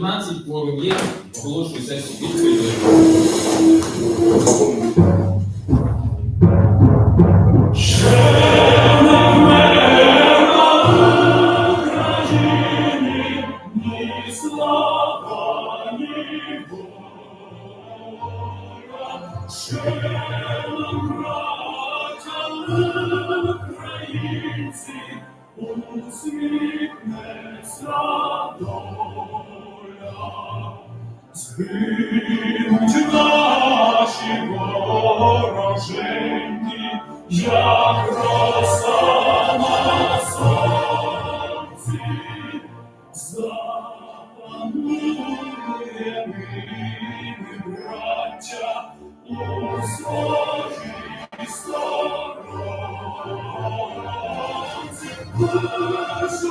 Присутніх 14, форум є, оголошую сесію відкритою. Згинуть наші вороженьки, як роса на сонці, запанує ми, браття, у своїй сторонці. Душу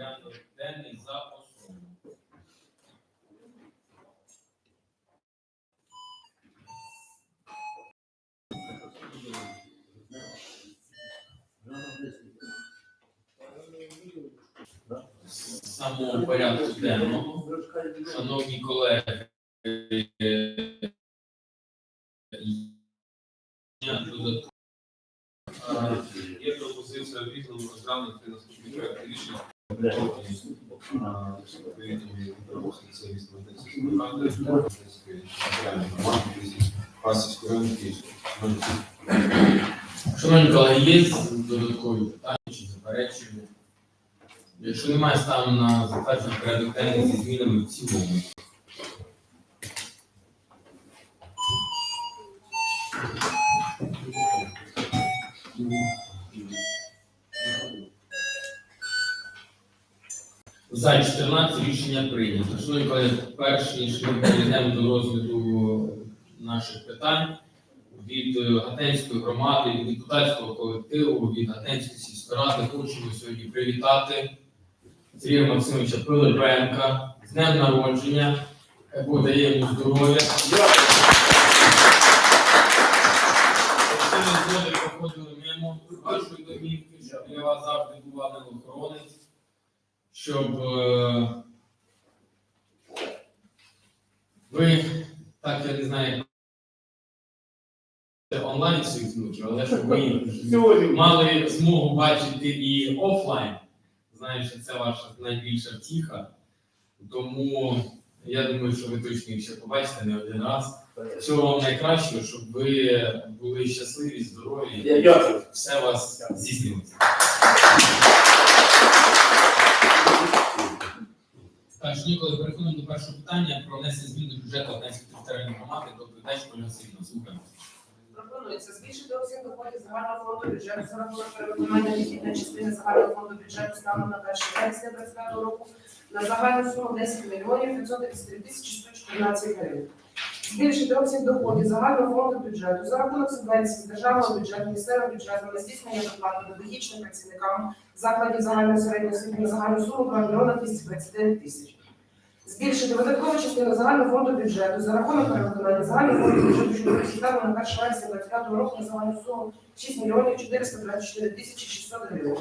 порядок денний за основу. Самого порядку денного, шановні колеги, Є пропозиція в різному розглянути наступні проекти рішення. Шановні колеги, є додаткові питання чи заперечення? Якщо немає, ставимо на затвердження порядок денний зі змінами в цілому. За 14 рішення прийнято. Шановні колеги, перш ніж ми перейдемо до розгляду наших питань від е, Гатенської громади, від депутатського колективу, від Гатенської сільської ради хочемо сьогодні привітати Сергія Максимовича Пилипенка з днем народження. Йому здоров'я. Проходили мимо домівки, щоб для вас завжди був ангел-охоронець, щоб е, ви, так я не знаю, це онлайн своїх внуків, але щоб ви мали змогу бачити і офлайн. Знаю, що це ваша найбільша втіха. Тому я думаю, що ви точно їх ще побачите не один раз. Всього вам найкращого, щоб ви були щасливі, здорові, дякую. все у вас здійснилося. Що переходимо до першого питання про внесення змін до бюджету Одеської територіальної громади до доповідач Ольга. Слухаємо. Пропонується збільшити обсяг доходів загального фонду бюджету за рахунок перевиконання дохідної частини загального фонду бюджету станом на 1 вересня 2025 року на загальну суму 10 мільйонів 533 тисячі 114 гривень. Збільшити обсяг доходів загального фонду бюджету за рахунок субвенцій з державного бюджету, місцевого бюджету на здійснення доплати педагогічним працівникам закладів загальної середньої освіти на загальну суму 2 мільйона 229 тисяч. Збільшити видаткову частину загального фонду бюджету за рахунок перевиконання загального фонду бюджету, що розглядали на 1 вересня 25 року на загальну суму 6 мільйонів 424 тисячі 600 гривень.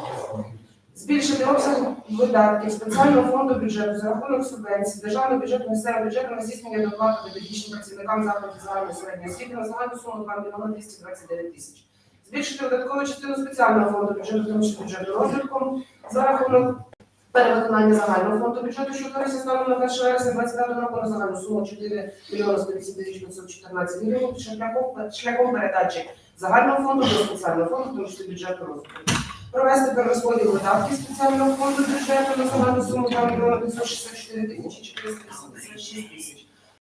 Збільшити обсяг видатків спеціального фонду бюджету за рахунок субвенцій, державного бюджету, місцевого бюджету на здійснення доплати педагогічним працівникам закладів загальної середньої освіти на загальну суму 2 мільйона 229 тисяч. Збільшити видаткову частину спеціального фонду бюджету, тому бюджету розвитку за рахунок Перевиконання загального фонду бюджету, що користується станом на 1 вересня 25 року на загальну суму 4 мільйони 108 тисяч 514 мільйонів шляхом, шляхом передачі загального фонду до спеціального фонду, тому числі бюджету розвитку. Провести перерозподіл видатків спеціального фонду бюджету на загальну суму 2 мільйони 564 тисячі 486 тисяч.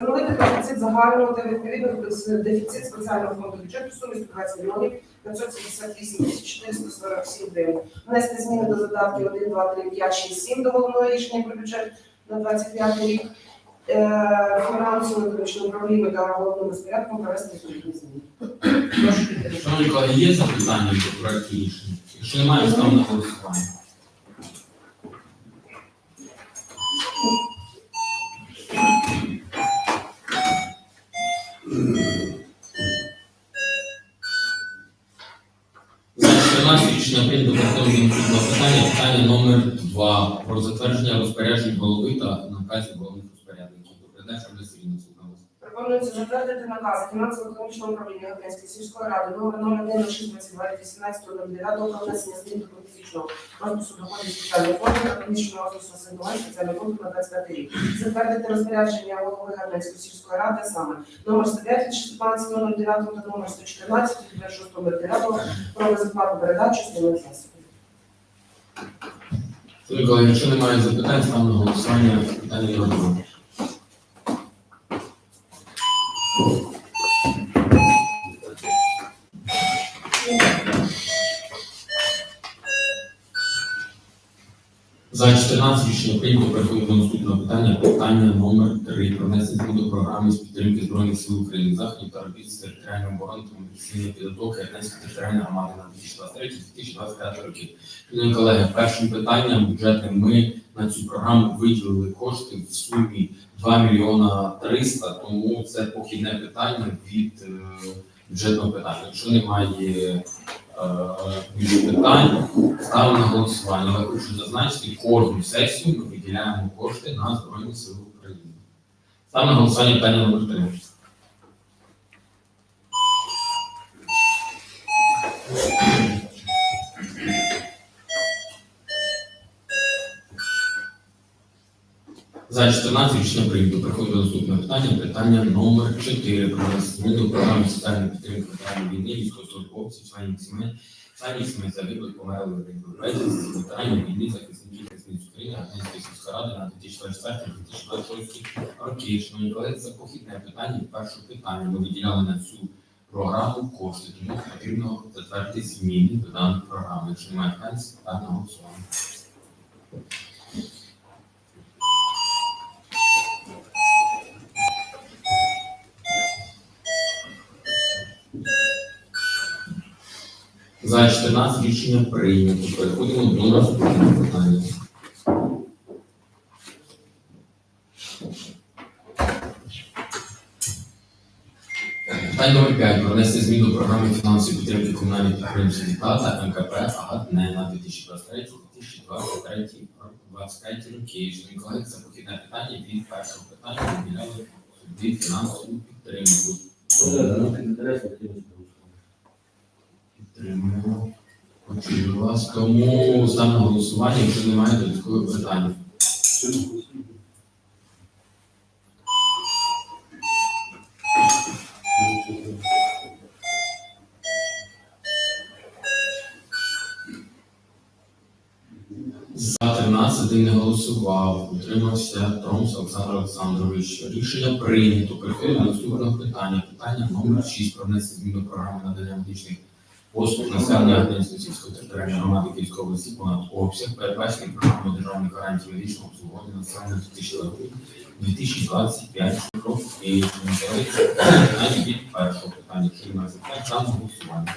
Встановити дефіцит загального відповідно дефіцит спеціального фонду бюджету в сумі 120 мільйонів 578 тисяч 447 гривень. Внести зміни до задатків 1, 2, 3, 5, 6, 7 до головного рішення про бюджет на 25 рік. Е, Фінансовим економічним управлінням та головним розпорядком провести відповідні зміни. Шановні колеги, є запитання до проекту рішення? Якщо немає, ставимо на голосування. Наказів головних розпорядників. Доповідач Олеся Сергійовна Суханова. Пропонується затвердити наказ фінансово-економічного управління Гатинської сільської ради номер 010622 від 18.09 про внесення змін до політичного розпису доходів спеціального фонду та приміщеного офісу асигнувань спеціального фонду на 25 рік. Затвердити розпорядження голови Гатинської сільської ради саме номер 105 від 16.09 та номер 114 від 26.09 про безоплатну передачу основних засобів. Колеги, якщо немає запитань, ставимо на голосування питання номер рішення прийнято переходимо до наступного питання. Питання номер 3 про внесення до програми з підтримки Збройних сил України заходів та робіт з територіальної оборони та мобілізаційної підготовки Єдинської територіальної громади на 2023-2025 роки. Шановні колеги, першим питанням бюджетним ми на цю програму виділили кошти в сумі 2 мільйона 300, тому це похідне питання від е, бюджетного питання. Якщо немає е, питань, ставимо на голосування. Але хочу зазначити, кожну сесію ми виділяємо кошти на Збройні Сили України. Ставимо на голосування питання номер 3. За 14 рішення прийнято. Приходить до наступного питання. Питання номер 4 про зміни до програми соціальної підтримки ветеранів війни, військовослужбовців, членів сімей, членів сімей загиблих, померлих безвісти, ветеранів війни, захисників захисниць України, Агентської сільської ради на 2024-2026 роки. Шановні колеги, це похідне питання. Перше питання. Ми виділяли на цю програму кошти, тому потрібно затвердити зміни до даної програми. Якщо немає питань, на голосування. За 14 рішення прийнято. Переходимо до наступного питання. Питання номер 5. Про внесення змін до програми фінансової підтримки комунальних підприємств ДІТА та МКП АГАТНЕ на 2023-2025 роки. Шановні колеги, це похідне питання від першого питання виділяли собі фінансову підтримку. Тому Підтримуємо. Почую вас. Тому ставимо голосування, якщо немає додаткових питань. За 13 не голосував. Утримався Тромс Олександр Олександрович. Рішення прийнято. Переходимо до наступного питання. Питання номер 6 про внесення до програми надання медичних послуг населення Агентства сільської територіальної громади Київської області понад обсяг, передбачений програмою державних гарантій медичного обслуговування населення 2025 років і питання від першого питання, якщо немає запитань, там голосування.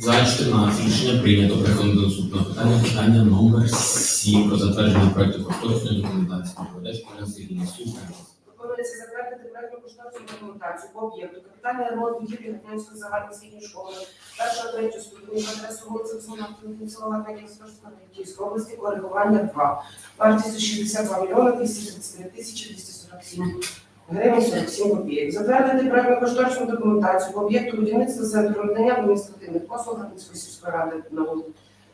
За 14 рішення прийнято. Переходимо до наступного питання. Питання номер 7 про затвердження проекту кошторисної документації. Проведач Оля Сергійовна Сухарєва. Пропонується затвердити проектну кошторисну документацію по об'єкту капітальний ремонт будівлі Гатнянської загальноосвітньої школи першого третього ступені за адресою вулиця Космонавтів села Гатнянського Київської області коригування 2. Вартістю 62 мільйони 233 тисячі 247 гривень 47 копійок. Затвердити проектну кошторисну документацію по об'єкту будівництва центру надання адміністративних послуг Гатнянської сільської ради на вулиці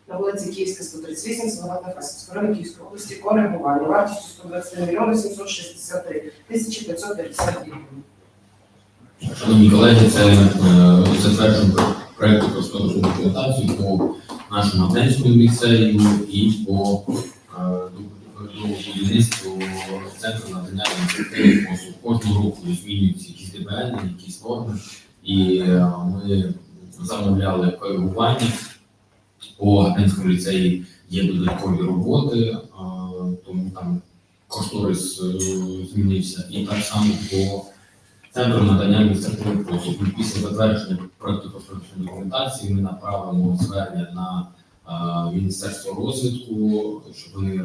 на вулиці Київська, 138, Слободна Фасівської району Київської області коригування вартістю 123 мільйони 763 тисячі 550 гривень. Шановні колеги, це е, затверджуємо проєкту про документацію по нашому Гатенському ліцею і по до- будівництву центру надання адміністративних послуг. Кожного року змінюються якісь ДБН, якісь норми, і е, ми замовляли коригування. По Гатенському ліцеї є додаткові роботи, е, тому там кошторис е, змінився. І так само по Центру надання адміністративних послуг. Після затвердження проекту кошторисної документації ми направимо звернення на Міністерство розвитку, щоб вони